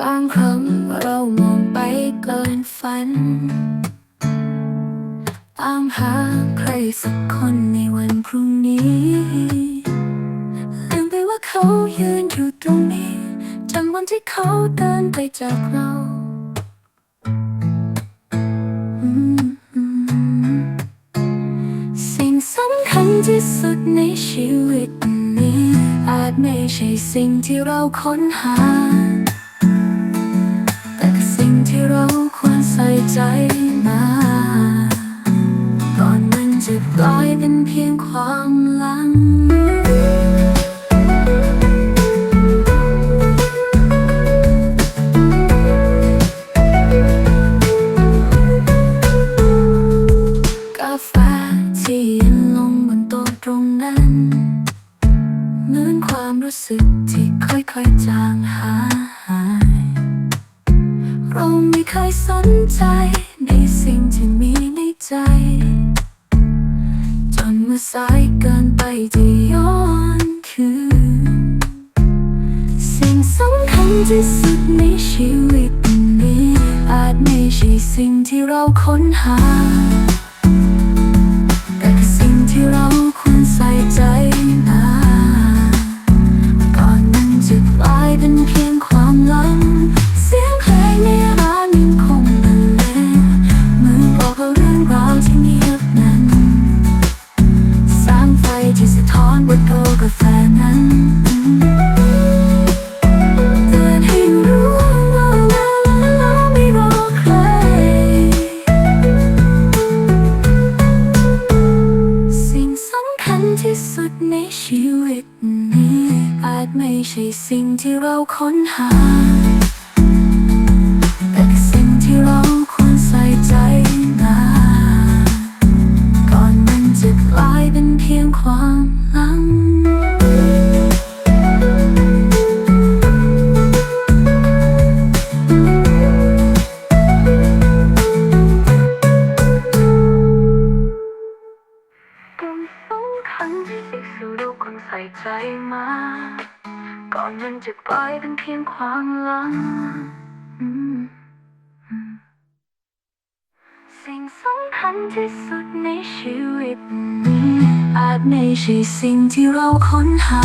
บางครั้งเรามองไปเกินฝัน ตามหาใครสักคนในวันพรุ่งนี้ลืมไปว่าเขายืนอยู่ตรงนี้จำวันที่เขาเดินไปจากเราสิ่งสำคัญที่สุดในชีวิตนี้ อาจไม่ใช่สิ่งที่เราค้นหา ใจมา ก่อนมันจะกลายเป็นเพียงความลังกาแฟที่เย็นลงบนโต๊ะตรงนั้น เหมือนความรู้สึกที่ค่อยๆจางหาย ยสนใจ ในสิ่งที่มีในใจ จนเมื่อสายเกินไปจะย้อนคืนสิ่งสำคัญที่สุดในชีวิตนี้ อาจไม่ใช่สิ่งที่เราค้นหา แต่คือสิ่งที่เราควรใส่ใจนะก่อนมันจะกลายเป็นเพียง ตนี้อาจไม่ใช่สิ่งที่เราค้นหา ส่ใจมา ก่อนมันจะไปเป็นเพียงความหลัง สิ่งสำคัญที่สุดในชีวิตนี้อาจไม่ใช่สิ่งที่เราค้นหา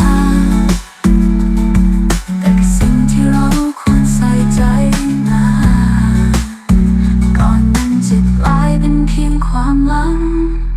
ความหลัง